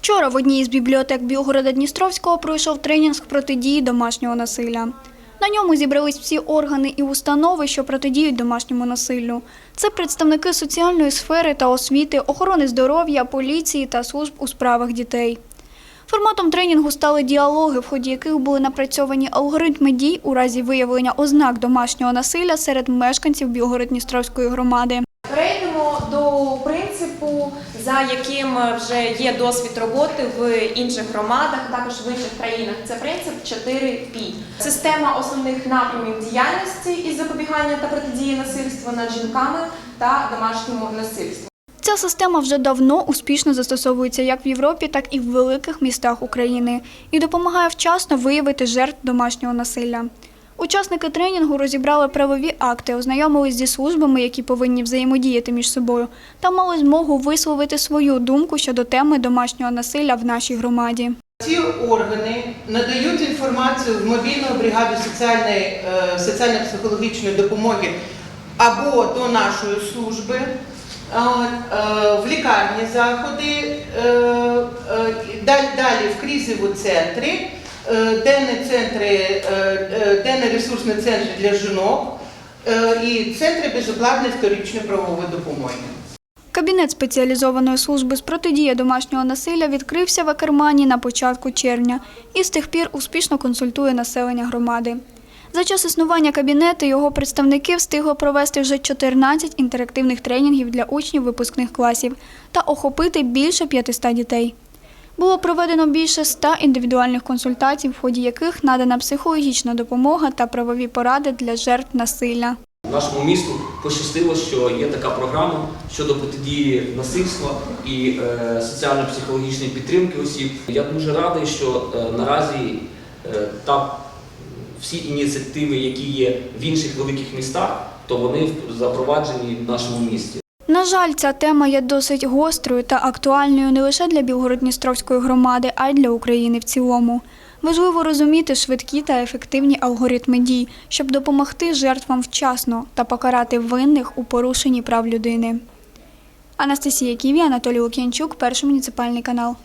Вчора в одній із бібліотек Білгорода Дністровського пройшов тренінг протидії домашнього насилля. На ньому зібрались всі органи і установи, що протидіють домашньому насиллю. Це представники соціальної сфери та освіти, охорони здоров'я, поліції та служб у справах дітей. Форматом тренінгу стали діалоги, в ході яких були напрацьовані алгоритми дій у разі виявлення ознак домашнього насилля серед мешканців Білгород-Дністровської громади. До принципу, за яким вже є досвід роботи в інших громадах, також в інших країнах. Це принцип 4P. Система основних напрямів діяльності із запобігання та протидії насильству над жінками та домашньому насильству. Ця система вже давно успішно застосовується як в Європі, так і в великих містах України і допомагає вчасно виявити жертв домашнього насилля. Учасники тренінгу розібрали правові акти, ознайомились зі службами, які повинні взаємодіяти між собою, та мали змогу висловити свою думку щодо теми домашнього насилля в нашій громаді. Ці органи надають інформацію в мобільну бригаду соціальної, е, соціально-психологічної допомоги або до нашої служби, е, в лікарні заходи, е, е, далі, в кризові центри, е, денні центри, е, е, денні-ресурсні центри для жінок е, і центри безоплатної вторичної правової допомоги. Кабінет спеціалізованої служби з протидії домашнього насилля відкрився в Акермані на початку червня і з тих пір успішно консультує населення громади. За час існування кабінету його представники встигли провести вже 14 інтерактивних тренінгів для учнів випускних класів та охопити більше 500 дітей. Було проведено більше 100 індивідуальних консультацій, в ході яких надана психологічна допомога та правові поради для жертв насилля. Нашому місту пощастило, що є така програма щодо протидії насильства і е, соціально-психологічної підтримки осіб. Я дуже радий, що е, наразі е, та всі ініціативи, які є в інших великих містах, то вони запроваджені в нашому місті. На жаль, ця тема є досить гострою та актуальною не лише для Білгород-Дністровської громади, а й для України в цілому. Важливо розуміти швидкі та ефективні алгоритми дій, щоб допомогти жертвам вчасно та покарати винних у порушенні прав людини. Анастасія Ківі, Анатолій Лук'янчук, перший муніципальний канал.